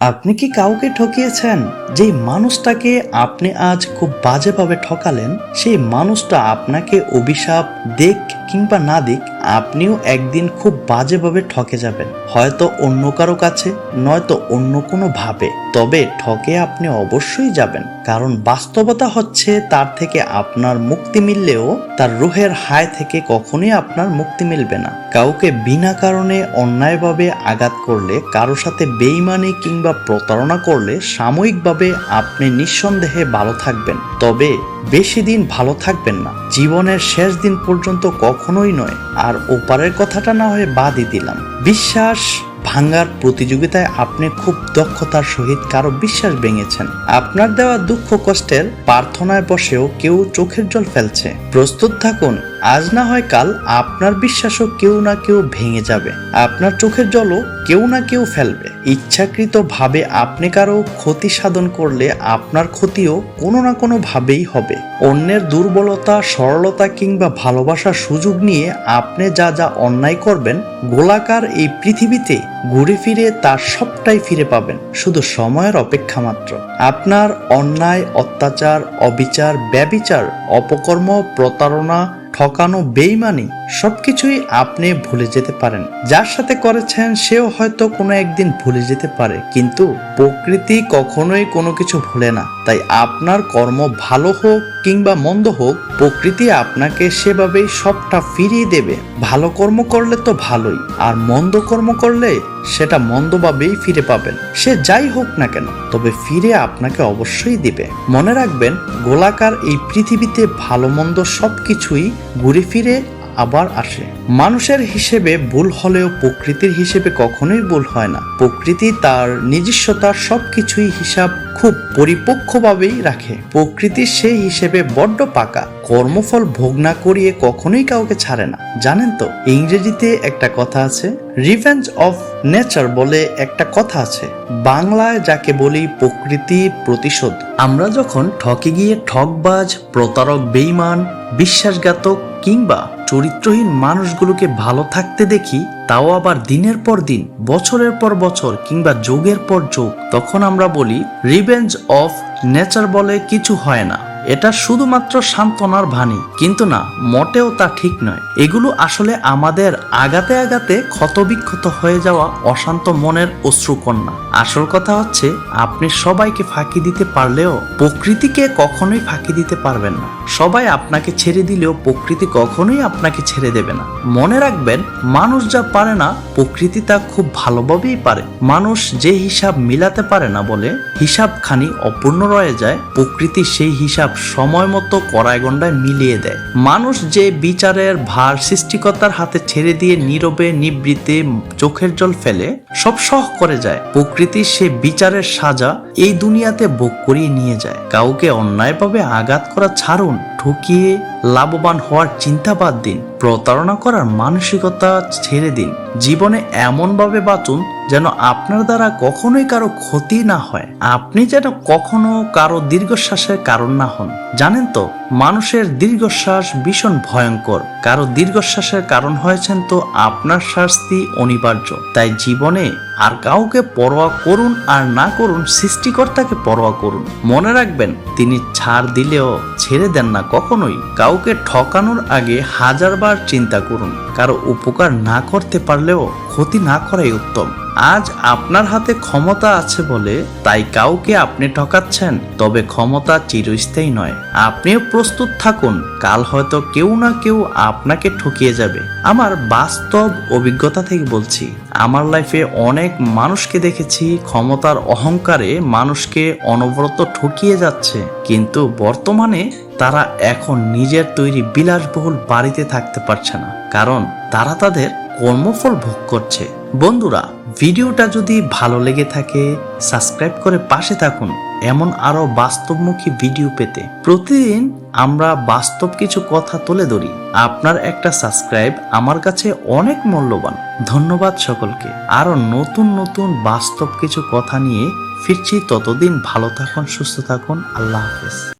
আপনি কি কাউকে ঠকিয়েছেন? যে মানুষটাকে আপনি আজ খুব বাজেভাবে ঠকালেন, সেই মানুষটা আপনাকে অভিশাপ দেখ কিংবা না দিক আপনিও একদিন খুব বাজেভাবে ঠকে যাবেন। হয়তো অন্য কারও কাছে, নয়তো অন্য কোনো ভাবে। তবে ঠকে আপনি অবশ্যই যাবেন। কারণ বাস্তবতা হচ্ছে, তার থেকে আপনার মুক্তি মিললেও তার রুহের হায় থেকে কখনোই আপনার মুক্তি মিলবে না। কাউকে বিনা কারণে অন্যায়ভাবে আঘাত করলে, কারও সাথে বেইমানি কিংবা প্রতারণা করলে, সাময়িকভাবে আপনি নিঃসন্দেহে ভালো থাকবেন। তবে বেশি দিন ভালো থাকবেন না। জীবনের শেষ দিন পর্যন্ত কখনোই নয়। আর ওপারের কথাটা না হয়ে বাদই দিলাম। বিশ্বাস ভাঙ্গার প্রতিযোগিতায় আপনি খুব দক্ষতার সহিত কারও বিশ্বাস ভেঙেছেন। আপনার দেওয়া দুঃখ কষ্টের প্রার্থনায় বসেও কেউ চোখের জল ফেলছে। প্রস্তুত থাকুন আজ না হয় কাল আপনার বিশ্বাসও কেউ না কেউ ভেঙে যাবে। আপনার চোখের জলও কেউ না কেউ ফেলবে। ইচ্ছাকৃত ভাবে আপনি কারও ক্ষতি সাধন করলে আপনার ক্ষতিও কোনো না কোনো ভাবেই হবে। অন্যের দুর্বলতা, সরলতা কিংবা ভালোবাসার সুযোগ নিয়ে আপনি যা যা অন্যায় করবেন, গোলাকার এই পৃথিবীতে ঘুরে ফিরে তার সবটাই ফিরে পাবেন, শুধু সময়ের অপেক্ষা মাত্র। আপনার অন্যায়, অত্যাচার, অবিচার, ব্যবিচার, অপকর্ম, প্রতারণা ঠকানো বেইমানি সবকিছুই আপনি ভুলে যেতে পারেন। যার সাথে করেছেন, সেও হয়তো কোনো একদিন ভুলে যেতে পারে। কিন্তু প্রকৃতি কখনোই কোনো কিছু ভুলে না। তাই আপনার কর্ম ভালো হোক কিংবা মন্দ হোক, প্রকৃতি আপনাকে সেভাবেই সবটা ফিরিয়ে দেবে। ভালো কর্ম করলে তো ভালোই, আর মন্দ কর্ম করলে সেটা মন্দভাবেই ফিরে পাবেন। সে যাই হোক না কেন, তবে ফিরে আপনাকে অবশ্যই দিবে। মনে রাখবেন, গোলাকার এই পৃথিবীতে ভালো মন্দ সবকিছুই ঘুরে ফিরে আবার আসে। মানুষের হিসেবে ভুল হলেও প্রকৃতির হিসেবে কখনোই ভুল হয় না। প্রকৃতি তার নিজস্বতার সবকিছুই হিসাব খুব পরিপক্কভাবেই রাখে। প্রকৃতি সেই হিসেবে বড্ড পাকা। কর্মফল ভোগ না করিয়ে কখনোই কাউকে ছাড়ে না। জানেন তো, ইংরেজিতে একটা কথা আছে রিভেঞ্জ অফ নেচার বলে একটা কথা আছে। বাংলায় যাকে বলি প্রকৃতি প্রতিশোধ। আমরা যখন ঠকে গিয়ে ঠকবাজ, প্রতারক বেইমান বিশ্বাসঘাতক কিংবা চরিত্রহীন মানুষগুলোকে ভালো থাকতে দেখি, তাও আবার দিনের পর দিন, বছরের পর বছর কিংবা যোগের পর যোগ, তখন আমরা বলি রিভেঞ্জ অফ নেচার বলে কিছু হয় না। এটা শুধুমাত্র সান্ত্বনার ভানি কিন্তু না, মোটেও তা ঠিক নয়। এগুলো আসলে আমাদের আগাতে আগাতে ক্ষতবিক্ষত হয়ে যাওয়া অশান্ত মনের অশ্রুকন্যা। আসল কথা হচ্ছে, আপনি সবাইকে ফাঁকি দিতে পারলেও প্রকৃতিকে কখনোই ফাঁকি দিতে পারবেন না। সবাই আপনাকে ছেড়ে দিলেও প্রকৃতি কখনোই আপনাকে ছেড়ে দেবে না। মনে রাখবেন, মানুষ যা পারে না, প্রকৃতি তা খুব ভালোভাবেই পারে। মানুষ যে হিসাব মিলাতে পারে না বলে হিসাবখানি অপূর্ণ রয়ে যায়, প্রকৃতি সেই হিসাব সময় মতো কড়াই গন্ডায় মিলিয়ে দেয়। মানুষ যে বিচারের ভার সৃষ্টিকর্তার হাতে ছেড়ে দিয়ে নীরবে নিবৃতে চোখের জল ফেলে, সব সহ করে যায়। প্রকৃতি সে বিচারের সাজা এই দুনিয়াতে ভোগ করিয়ে নিয়ে যায়। কাউকে অন্যায়ভাবে আঘাত করা ছাড়ুন। ঠকিয়ে লাভবান হওয়ার চিন্তা বাদ দিন, প্রতারণা করার মানসিকতা ছেড়ে দিন। জীবনে এমনভাবে বাঁচুন যেন আপনার দ্বারা কখনোই কারও ক্ষতি না হয়। আপনি যেন কখনো কারও দীর্ঘশ্বাসের কারণ না হন। জানেন তো, মানুষের দীর্ঘশ্বাস ভীষণ ভয়ঙ্কর। কারও দীর্ঘশ্বাসের কারণ হয়েছেন তো আপনার শাস্তি অনিবার্য। তাই জীবনে আর কাউকে পরোয়া করুন আর না করুন, সৃষ্টিকর্তাকে পরোয়া করুন। মনে রাখবেন, তিনি ছাড় দিলেও ছেড়ে দেন না কখনোই। কাউকে ঠকানোর আগে হাজারবার চিন্তা করুন। কারও উপকার না করতে পারলেও ক্ষতি না করাই উত্তম। আজ আপনার হাতে ক্ষমতা আছে বলে তাই কাউকে আপনি ঠকাচ্ছেন, তবে ক্ষমতা চিরস্থায়ী নয়। আপনিও প্রস্তুত থাকুন, কাল হয়তো কেউ না কেউ আপনাকে ঠকিয়ে যাবে। আমার বাস্তব অভিজ্ঞতা থেকে বলছি, আমার লাইফে অনেক মানুষকে দেখেছি ক্ষমতার অহংকারে মানুষকে অনবরত ঠকিয়ে যাচ্ছে, কিন্তু বর্তমানে তারা এখন নিজের তৈরি বিলাসবহুল বাড়িতে থাকতে পারছে না, কারণ তারা তাদের কর্মফল ভোগ করছে। বন্ধুরা ভিডিওটা যদি ভালো লেগে থাকে সাবস্ক্রাইব করে পাশে থাকুন। এমন আরও বাস্তবমুখী ভিডিও পেতে। প্রতিদিন আমরা বাস্তব কিছু কথা তুলে ধরি। আপনার একটা সাবস্ক্রাইব আমার কাছে অনেক মূল্যবান। ধন্যবাদ সকলকে। আরও নতুন নতুন বাস্তব কিছু কথা নিয়ে ফিরছি। ততদিন ভালো থাকুন, সুস্থ থাকুন। আল্লাহ হাফেজ।